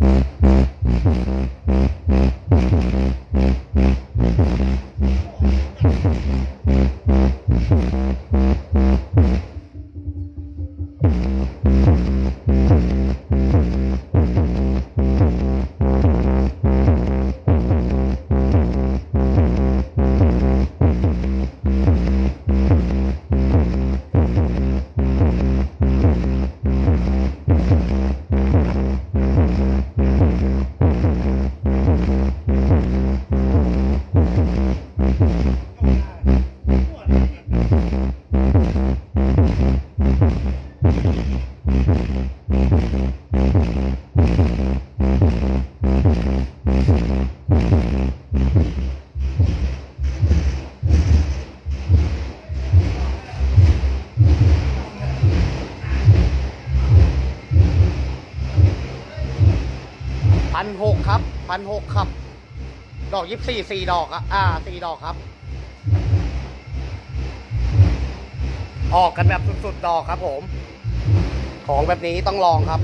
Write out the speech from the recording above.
Mm-hmm. พันหกครับพันหกครับ ดอกยี่สี่สี่ดอกอะอ่าสี่ดอกครับ ออกกันแบบสุดๆดอกครับผม ของแบบนี้ต้องลองครับ